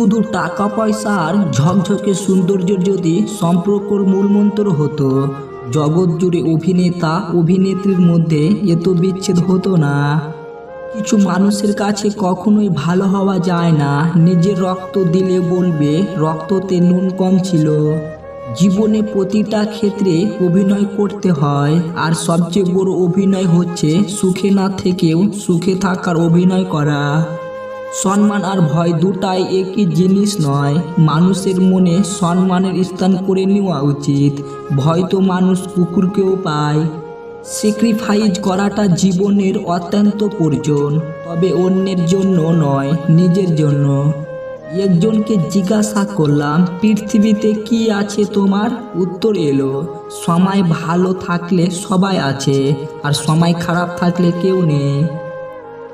শুধু টাকা পয়সা আর ঝকঝকে সৌন্দর্যের যদি সম্পর্কর মূলমন্ত্র হতো জগৎ জুড়ে অভিনেতা, অভিনেত্রীর মধ্যে এত বিচ্ছেদ হতো না। কিছু মানুষের কাছে কখনোই ভালো হওয়া যায় না। নিজের রক্ত দিলে বলবে, রক্ততে নুন কম ছিল। জীবনে প্রতিটা ক্ষেত্রে অভিনয় করতে হয়, আর সবচেয়ে বড় অভিনয় হচ্ছে সুখে না থেকেও সুখে থাকার অভিনয় করা। সম্মান আর ভয় দুটাই একই জিনিস নয়। মানুষের মনে সম্মানের স্থান করে নেওয়া উচিত। ভয় তো মানুষ কুকুরকেও পায়। স্যাক্রিফাইস করাটা জীবনের অত্যন্ত প্রয়োজন, তবে অন্যের জন্য নয়, নিজের জন্য। একজনকে জিজ্ঞাসা করলাম, পৃথিবীতে কি আছে তোমার? উত্তর এলো, সময় ভালো থাকলে সবাই আছে, আর সময় খারাপ থাকলে কেউ নেই।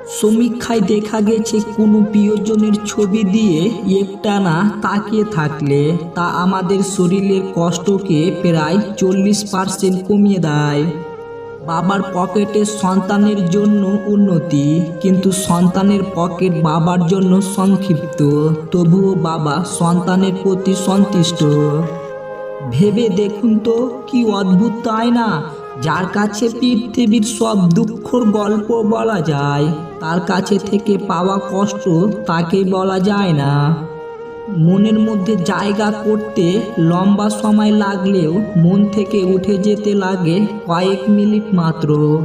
সমীক্ষায় দেখা গেছে, কোনো প্রিয়জনের ছবি দিয়ে একটানা তাকিয়ে থাকলে তা আমাদের শরীরের কষ্টকে প্রায় চল্লিশ পার্সেন্ট কমিয়ে দেয়। বাবার পকেটে সন্তানের জন্য উন্নতি, কিন্তু সন্তানের পকেট বাবার জন্য সংক্ষিপ্ত, তবুও বাবা সন্তানের প্রতি সন্তুষ্ট। ভেবে দেখুন তো, কি অদ্ভুত তাই না? যার কাছে পৃথিবীর সব দুঃখর গল্প বলা যায়, তার কাছে থেকে পাওয়া কষ্ট তাকে বলা যায় না। মনের মধ্যে জায়গা করতে লম্বা সময় লাগলেও মন থেকে উঠে যেতে লাগে কয়েক মিনিট মাত্র।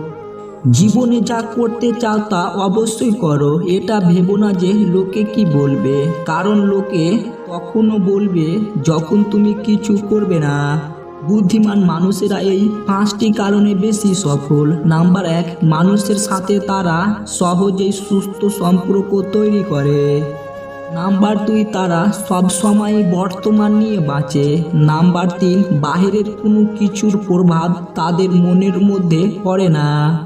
জীবনে যা করতে চাও তা অবশ্যই করো, এটা ভেবো না যে লোকে কি বলবে। কারণ লোকে তখনও বলবে যখন তুমি কিছু করবে না। বুদ্ধিমান মানুষেরা এই পাঁচটি কারণে বেশি সফল। নাম্বার এক, মানুষের সাথে তারা সহজেই সুস্থ সম্পর্ক তৈরি করে। নাম্বার দুই, তারা সব সময় বর্তমান নিয়ে বাঁচে। নাম্বার তিন, বাহিরের কোনো কিছুর প্রভাব তাদের মনের মধ্যে পড়ে না।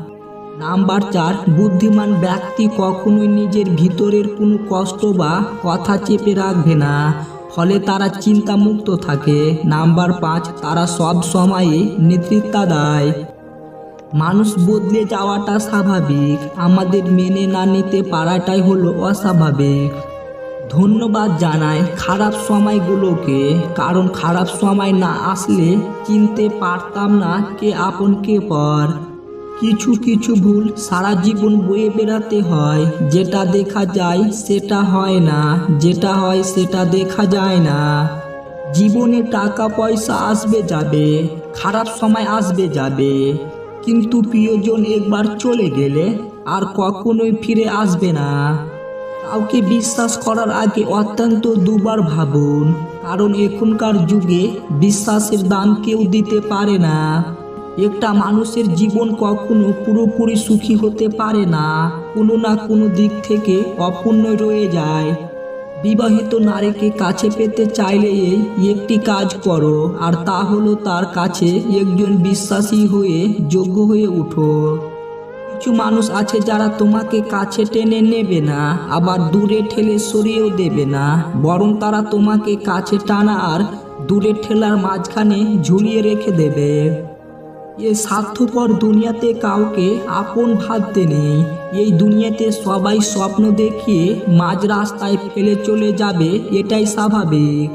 নাম্বার চার, বুদ্ধিমান ব্যক্তি কখনোই নিজের ভিতরের কোনো কষ্ট বা কথা চেপে রাখবে না। ফলে তারা চিন্তামুক্ত থাকে। নাম্বার পাঁচ, তারা সব সময়ে নেতৃত্ব দেয়। মানুষ বদলে যাওয়াটা স্বাভাবিক। আমাদের মেনে না নিতে পারাটাই হলো অস্বাভাবিক। ধন্যবাদ জানাই খারাপ সময়গুলোকে। কারণ খারাপ সময় না আসলে চিনতে পারতাম না কে আপন কে পর। কিছু কিছু ভুল সারা জীবন বয়ে বেড়াতে হয়। যেটা দেখা যায় সেটা হয় না, যেটা হয় সেটা দেখা যায় না। জীবনে টাকা পয়সা আসবে যাবে, খারাপ সময় আসবে যাবে। কিন্তু প্রিয়জন একবার চলে গেলে আর কখনোই ফিরে আসবে না। কাউকে বিশ্বাস করার আগে অত্যন্ত দুবার ভাবুন, কারণ এখনকার যুগে বিশ্বাসের দাম কেউ দিতে পারে না। একটা মানুষের জীবন কখনো পুরোপুরি সুখী হতে পারে না, কোনো না কোনো দিক থেকে অপূর্ণ রয়ে যায়। বিবাহিত নারীকে কাছে পেতে চাইলে একটি কাজ করো, আর তা হলো তার কাছে একজন বিশ্বাসী হয়ে যোগ্য হয়ে উঠো। কিছু মানুষ আছে যারা তোমাকে কাছে টেনে নেবে না, আবার দূরে ঠেলে সরিয়েও দেবে না, বরং তারা তোমাকে কাছে টানা আর দূরে ঠেলার মাঝখানে ঝুলিয়ে রেখে দেবে। এ স্বার্থপর দুনিয়াতে কাউকে আপন ভাবতে নেই। এই দুনিয়াতে সবাই স্বপ্ন দেখিয়ে মাঝ রাস্তায় ফেলে চলে যাবে, এটাই স্বাভাবিক।